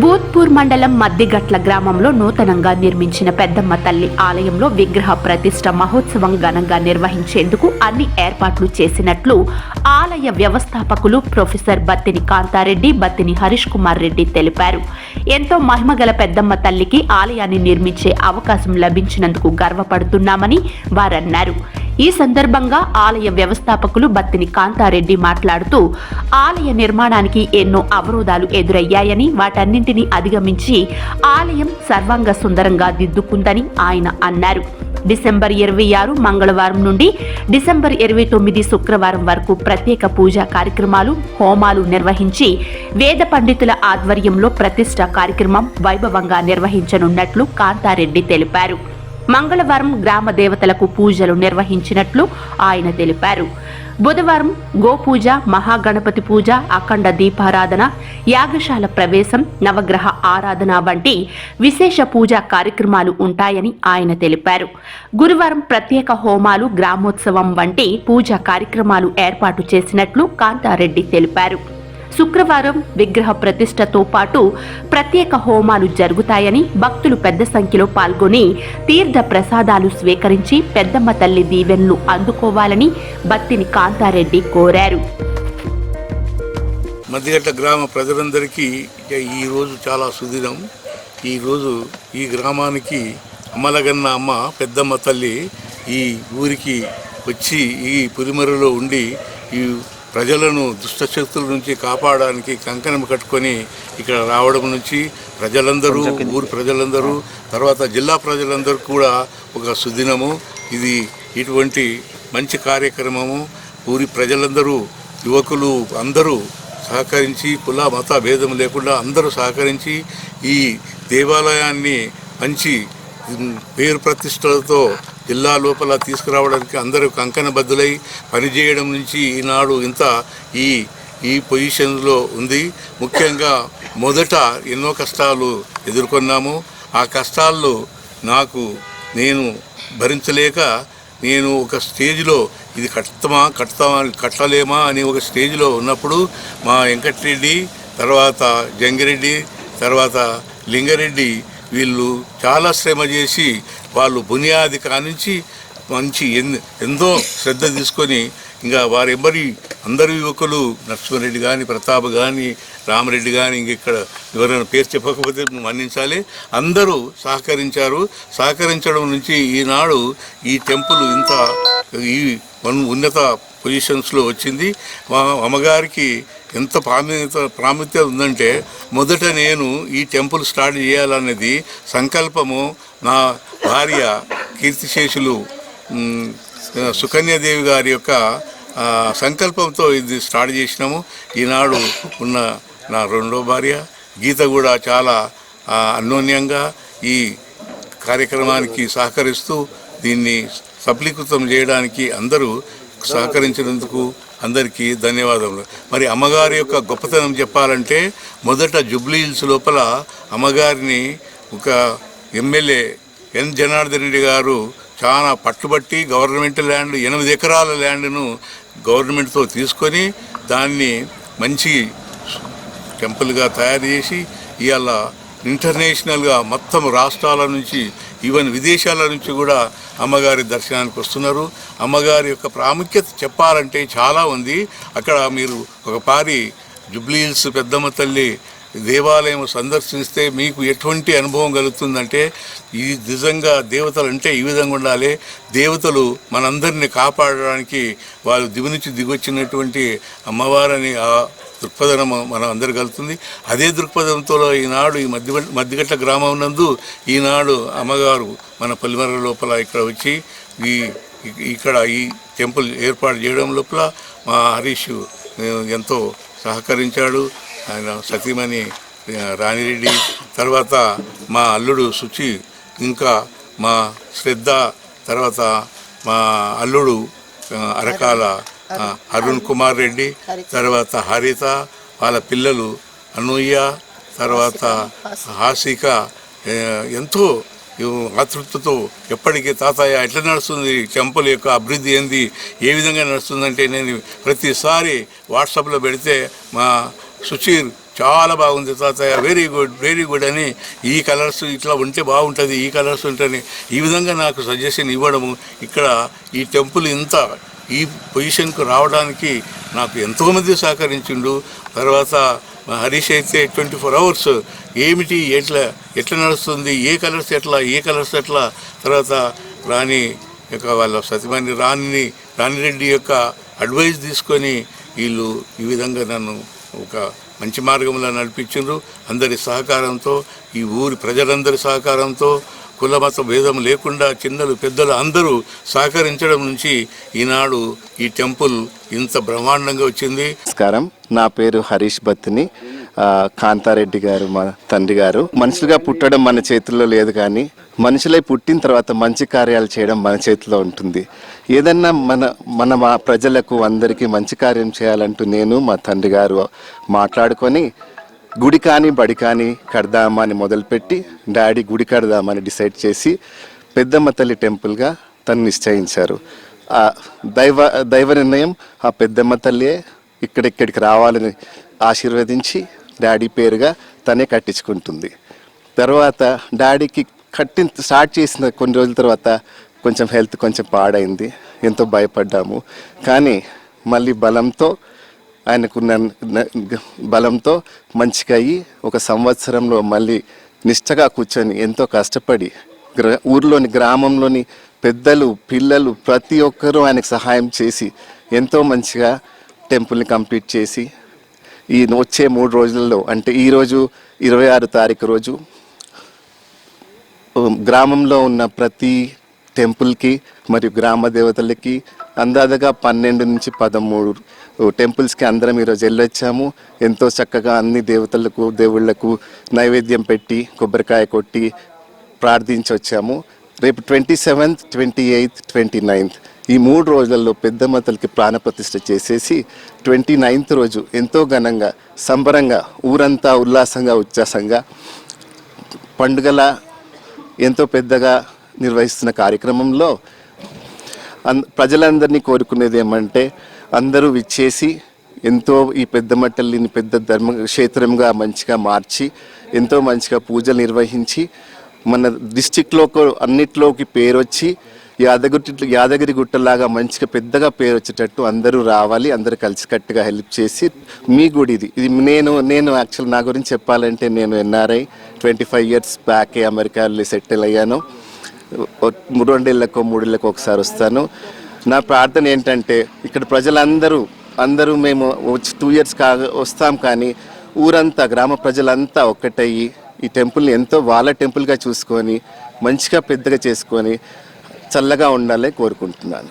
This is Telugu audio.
భూత్పూర్ మండలం మద్దిగట్ల గ్రామంలో నూతనంగా నిర్మించిన పెద్దమ్మ తల్లి ఆలయంలో విగ్రహ ప్రతిష్ట మహోత్సవం ఘనంగా నిర్వహించేందుకు అన్ని ఏర్పాట్లు చేసినట్లు ఆలయ వ్యవస్థాపకులు ప్రొఫెసర్ బత్తిని కాంతారెడ్డి బత్తిని హరీష్ కుమార్ రెడ్డి తెలిపారు. ఎంతో మహిమగల పెద్దమ్మ తల్లికి ఆలయాన్ని నిర్మించే అవకాశం లభించినందుకు గర్వపడుతున్నామని వారన్నారు. ఈ సందర్భంగా ఆలయ వ్యవస్థాపకులు బత్తిని కాంతారెడ్డి మాట్లాడుతూ ఆలయ నిర్మాణానికి ఎన్నో అవరోధాలు ఎదురయ్యాయని వాటన్నింటినీ అధిగమించి ఆలయం సర్వాంగ సుందరంగా దిద్దుకుందని ఆయన అన్నారు. డిసెంబర్ ఇరవై ఆరు మంగళవారం నుండి డిసెంబర్ ఇరవై తొమ్మిది శుక్రవారం వరకు ప్రత్యేక పూజా కార్యక్రమాలు హోమాలు నిర్వహించి వేద పండితుల ఆధ్వర్యంలో ప్రతిష్ట కార్యక్రమం వైభవంగా నిర్వహించనున్నట్లు కాంతారెడ్డి తెలిపారు. మంగళవారం గ్రామ దేవతలకు పూజలు నిర్వహించినట్లు ఆయన తెలిపారు. బుధవారం గోపూజ మహాగణపతి పూజ అఖండ దీపారాధన యాగశాల ప్రవేశం నవగ్రహ ఆరాధన వంటి విశేష పూజా కార్యక్రమాలు ఉంటాయని ఆయన తెలిపారు. గురువారం ప్రత్యేక హోమాలు గ్రామోత్సవం వంటి పూజా కార్యక్రమాలు ఏర్పాటు చేసినట్లు కాంతారెడ్డి తెలిపారు. శుక్రవారం విగ్రహ ప్రతిష్టతో పాటు ప్రత్యేక హోమాలు జరుగుతాయని భక్తులు పెద్ద సంఖ్యలో పాల్గొని తీర్థ ప్రసాదాలు స్వీకరించి పెద్దమ్మ తల్లి దీవెనలు అందుకోవాలని బత్తిని కాంతారెడ్డి కోరారు. మధ్యగట్ట గ్రామ ప్రజలందరికీ ఈరోజు చాలా సుదినం. ఈరోజు ఈ గ్రామానికి అమ్మలగన్న అమ్మ పెద్దమ్మ తల్లి ఈ ఊరికి వచ్చి ఈ పులిమరులో ఉండి ఈ ప్రజలను దుష్టశక్తుల నుంచి కాపాడడానికి కంకణం కట్టుకొని ఇక్కడ రావడం నుంచి ప్రజలందరూ ఊరి ప్రజలందరూ తర్వాత జిల్లా ప్రజలందరూ కూడా ఒక సుదినము. ఇది ఇటువంటి మంచి కార్యక్రమము. ఊరి ప్రజలందరూ యువకులు అందరూ సహకరించి కుల మత భేదం లేకుండా అందరూ సహకరించి ఈ దేవాలయాన్ని మంచి పేరు ప్రతిష్టలతో జిల్లా లోపల తీసుకురావడానికి అందరూ కంకణబద్దులై పనిచేయడం నుంచి ఈనాడు ఇంత ఈ ఈ పొజిషన్లో ఉంది. ముఖ్యంగా మొదట ఎన్నో కష్టాలు ఎదుర్కొన్నాము. ఆ కష్టాల్లో నాకు నేను భరించలేక నేను ఒక స్టేజ్లో ఇది కట్టమా కట్టమా కట్టలేమా అని ఒక స్టేజ్లో ఉన్నప్పుడు మా వెంకటరెడ్డి తర్వాత జంగిరెడ్డి తర్వాత లింగారెడ్డి వీళ్ళు చాలా శ్రమ చేసి వాళ్ళు బునియాది కానించి మంచి ఎన్- ఎంతో శ్రద్ధ తీసుకొని ఇంకా వారెవ్వరి అందరు యువకులు నరసింహారెడ్డి కానీ ప్రతాప్ కానీ రామరెడ్డి కానీ ఇంక ఇక్కడ ఎవరైనా పేరు చెప్పకపోతే మన్నించాలి. అందరూ సహకరించారు. సహకరించడం నుంచి ఈనాడు ఈ టెంపుల్ ఇంత ఈ ఉన్- ఉన్నత పొజిషన్స్లో వచ్చింది. మా అమ్మగారికి ఎంత ప్రాముఖ్యత ప్రాముఖ్యత ఉందంటే మొదట నేను ఈ టెంపుల్ స్టార్ట్ చేయాలన్నది సంకల్పము. నా భార్య కీర్తిశేషులు సుకన్యాదేవి గారి యొక్క సంకల్పంతో ఇది స్టార్ట్ చేసినాము. ఈనాడు ఉన్న నా రెండో భార్య గీత కూడా చాలా అన్యోన్యంగా ఈ కార్యక్రమానికి సహకరిస్తూ దీన్ని సఫలీకృతం చేయడానికి అందరూ సహకరించినందుకు అందరికీ ధన్యవాదములు. మరి అమ్మగారి యొక్క గొప్పతనం చెప్పాలంటే మొదట జుబ్లీ హిల్స్ లోపల అమ్మగారిని ఒక ఎమ్మెల్యే ఎన్ జనార్దన్ రెడ్డి గారు చాలా పట్టుబట్టి గవర్నమెంట్ ల్యాండ్ ఎనిమిది ఎకరాల ల్యాండ్ను గవర్నమెంట్తో తీసుకొని దాన్ని మంచి టెంపుల్గా తయారు చేసి ఇవాళ ఇంటర్నేషనల్గా మొత్తం రాష్ట్రాల నుంచి ఈవెన్ విదేశాల నుంచి కూడా అమ్మగారి దర్శనానికి వస్తున్నారు. అమ్మగారి యొక్క ప్రాముఖ్యత చెప్పాలంటే చాలా ఉంది. అక్కడ మీరు ఒక పారి జుబ్లీహిల్స్ పెద్దమ్మ తల్లి దేవాలయం సందర్శిస్తే మీకు ఎటువంటి అనుభవం కలుగుతుందంటే ఈ నిజంగా దేవతలు అంటే ఈ విధంగా ఉండాలి. దేవతలు మనందరిని కాపాడడానికి వాళ్ళు దివి నుంచి దిగొచ్చినటువంటి అమ్మవారని దృక్పథం మనం అందరు కలుగుతుంది అదే దృక్పథంతో ఈనాడు ఈ మధ్య మధ్యగట్ల గ్రామం నందు ఈనాడు అమ్మగారు మన పల్లిమర లోపల ఇక్కడ వచ్చి ఈ ఇక్కడ ఈ టెంపుల్ ఏర్పాటు చేయడం లోపల మా హరీష్ ఎంతో సహకరించాడు. ఆయన సతీమణి రాణిరెడ్డి తర్వాత మా అల్లుడు సుచి ఇంకా మా శ్రద్ధ తర్వాత మా అల్లుడు అరకాల అరుణ్ కుమార్ రెడ్డి తర్వాత హరిత వాళ్ళ పిల్లలు అనూయ తర్వాత హాసిక. ఎంతో ఆతృతతో ఎప్పటికీ తాతయ్య ఎట్లా నడుస్తుంది? టెంపుల్ యొక్క అభివృద్ధి ఏంది? ఏ విధంగా నడుస్తుందంటే నేను ప్రతిసారి వాట్సాప్లో పెడితే మా సుచీర్ చాలా బాగుంది తాతయ్య వెరీ గుడ్ వెరీ గుడ్ అని ఈ కలర్స్ ఇట్లా ఉంటే బాగుంటుంది ఈ కలర్స్ ఉంటని ఈ విధంగా నాకు సజెషన్ ఇవ్వడము. ఇక్కడ ఈ టెంపుల్ ఇంత ఈ పొజిషన్కు రావడానికి నాకు ఎంతోమంది సహకరించిండు. తర్వాత హరీష్ అయితే ట్వంటీ ఫోర్ అవర్స్ ఏమిటి ఎట్లా ఎట్లా నడుస్తుంది ఏ కలర్స్ ఎట్లా ఏ కలర్స్ ఎట్లా? తర్వాత రాణి యొక్క వాళ్ళ సతీమణి రాణిని రాణిరెడ్డి యొక్క అడ్వైజ్ తీసుకొని వీళ్ళు ఈ విధంగా నన్ను ఒక మంచి మార్గంలో నడిపించిండ్రు. అందరి సహకారంతో ఈ ఊరి ప్రజలందరి సహకారంతో కులమత భేదం లేకుండా చిన్నలు పెద్దలు అందరూ సహకరించడం నుంచి ఈనాడు ఈ టెంపుల్ ఇంత బ్రహ్మాండంగా వచ్చింది. నమస్కారం. నా పేరు హరీష్ బత్తిని కాంతారెడ్డి గారు మా తండ్రి గారు. మనుషులుగా పుట్టడం మన చేతుల్లో లేదు కానీ మనుషులై పుట్టిన తర్వాత మంచి కార్యాలు చేయడం మన చేతిలో ఉంటుంది. ఏదన్నా మన మన మా ప్రజలకు అందరికీ మంచి కార్యం చేయాలంటూ నేను మా తండ్రి గారు మాట్లాడుకొని గుడి కానీ బడి కానీ కడదామా అని మొదలుపెట్టి డాడీ గుడి కడదామని డిసైడ్ చేసి పెద్దమ్మ తల్లి టెంపుల్గా తను నిశ్చయించారు. ఆ దైవ దైవ నిర్ణయం ఆ పెద్దమ్మ తల్లియే ఇక్కడిక్కడికి రావాలని ఆశీర్వదించి డాడీ పేరుగా తనే కట్టించుకుంటుంది. తర్వాత డాడీకి కట్టి స్టార్ట్ చేసిన కొన్ని రోజుల తర్వాత కొంచెం హెల్త్ కొంచెం పాడైంది. ఎంతో భయపడ్డాము. కానీ మళ్ళీ బలంతో ఆయనకున్న బలంతో మంచిగా అయ్యి ఒక సంవత్సరంలో మళ్ళీ నిష్టగా కూర్చొని ఎంతో కష్టపడి గ్ర ఊర్లోని గ్రామంలోని పెద్దలు పిల్లలు ప్రతి ఒక్కరూ ఆయనకు సహాయం చేసి ఎంతో మంచిగా టెంపుల్ని కంప్లీట్ చేసి ఈ వచ్చే మూడు రోజులలో అంటే ఈరోజు ఇరవై ఆరు తారీఖు రోజు గ్రామంలో ఉన్న ప్రతి టెంపుల్కి మరియు గ్రామ దేవతలకి అందాదగా పన్నెండు నుంచి పదమూడు టెంపుల్స్కి అందరం ఈరోజు వెళ్ళొచ్చాము. ఎంతో చక్కగా అన్ని దేవతలకు దేవుళ్ళకు నైవేద్యం పెట్టి కొబ్బరికాయ కొట్టి ప్రార్థించి వచ్చాము రేపు twenty seventh twenty eighth twenty ninth ఈ మూడు రోజులలో పెద్దమ్మతలకి ప్రాణప్రతిష్ఠ చేసేసి ట్వంటీ నైన్త్ రోజు ఎంతో ఘనంగా సంబరంగా ఊరంతా ఉల్లాసంగా ఉచ్ఛాసంగా పండుగల ఎంతో పెద్దగా నిర్వహిస్తున్న కార్యక్రమంలో ప్రజలందరినీ కోరుకునేది ఏమంటే అందరూ విచ్చేసి ఎంతో ఈ పెద్ద పెద్ద ధర్మక్షేత్రంగా మంచిగా మార్చి ఎంతో మంచిగా పూజలు నిర్వహించి మన డిస్టిక్లో అన్నిట్లోకి పేరు వచ్చి యాదగిరి యాదగిరి గుట్టలాగా మంచిగా పెద్దగా పేరు వచ్చేటట్టు అందరూ రావాలి అందరూ కలిసికట్టుగా హెల్ప్ చేసి మీ గుడి ఇది. ఇది నేను నేను యాక్చువల్ నా గురించి చెప్పాలంటే నేను ఎన్ఆర్ఐ ట్వంటీ ఫైవ్ ఇయర్స్ బ్యాకే అమెరికాలో సెటిల్ అయ్యాను. రెండేళ్ళకో మూడేళ్ళకో ఒకసారి వస్తాను. నా ప్రార్థన ఏంటంటే ఇక్కడ ప్రజలందరూ అందరూ మేము వచ్చి టూ ఇయర్స్ కా వస్తాం కానీ ఊరంతా గ్రామ ప్రజలంతా ఒక్కటయ్యి ఈ టెంపుల్ని ఎంతో వాళ్ళ టెంపుల్గా చూసుకొని మంచిగా పెద్దగా చేసుకొని చల్లగా ఉండాలని కోరుకుంటున్నాను.